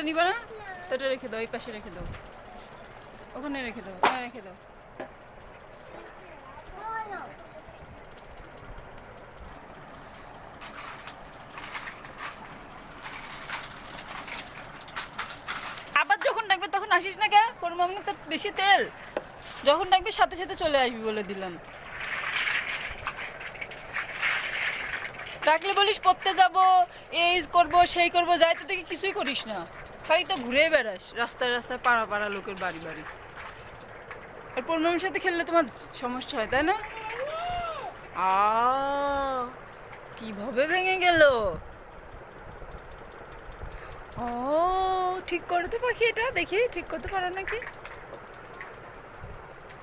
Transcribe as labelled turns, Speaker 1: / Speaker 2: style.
Speaker 1: এটা নিবা না? তো এটা রেখে দাও, এই পাশে রেখে দাও। ওখানে রেখে দাও, ওখানে রেখে দাও। যখন ডাকবে তখন আসিস না কে? তোর মামনি তো বেশি তেল? যখন ডাকবে সাথে সাথে চলে আসবি বলে দিলাম। ডাকলে বলিস পড়তে যাব, এই করব, সেই করব, যাইতে থেকে কিছুই করিস না। খালি তো ঘুরে বেড়াস, রাস্তায় রাস্তায় পাড়া পাড়া লোকের বাড়ি বাড়ি। আর পূর্ণমীর সাথে খেললে তোমার সমস্যা হয়, তাই না? কীভাবে ভেঙে গেল? ও, ঠিক করতে পাখি এটা, দেখি, ঠিক করতে পারো নাকি?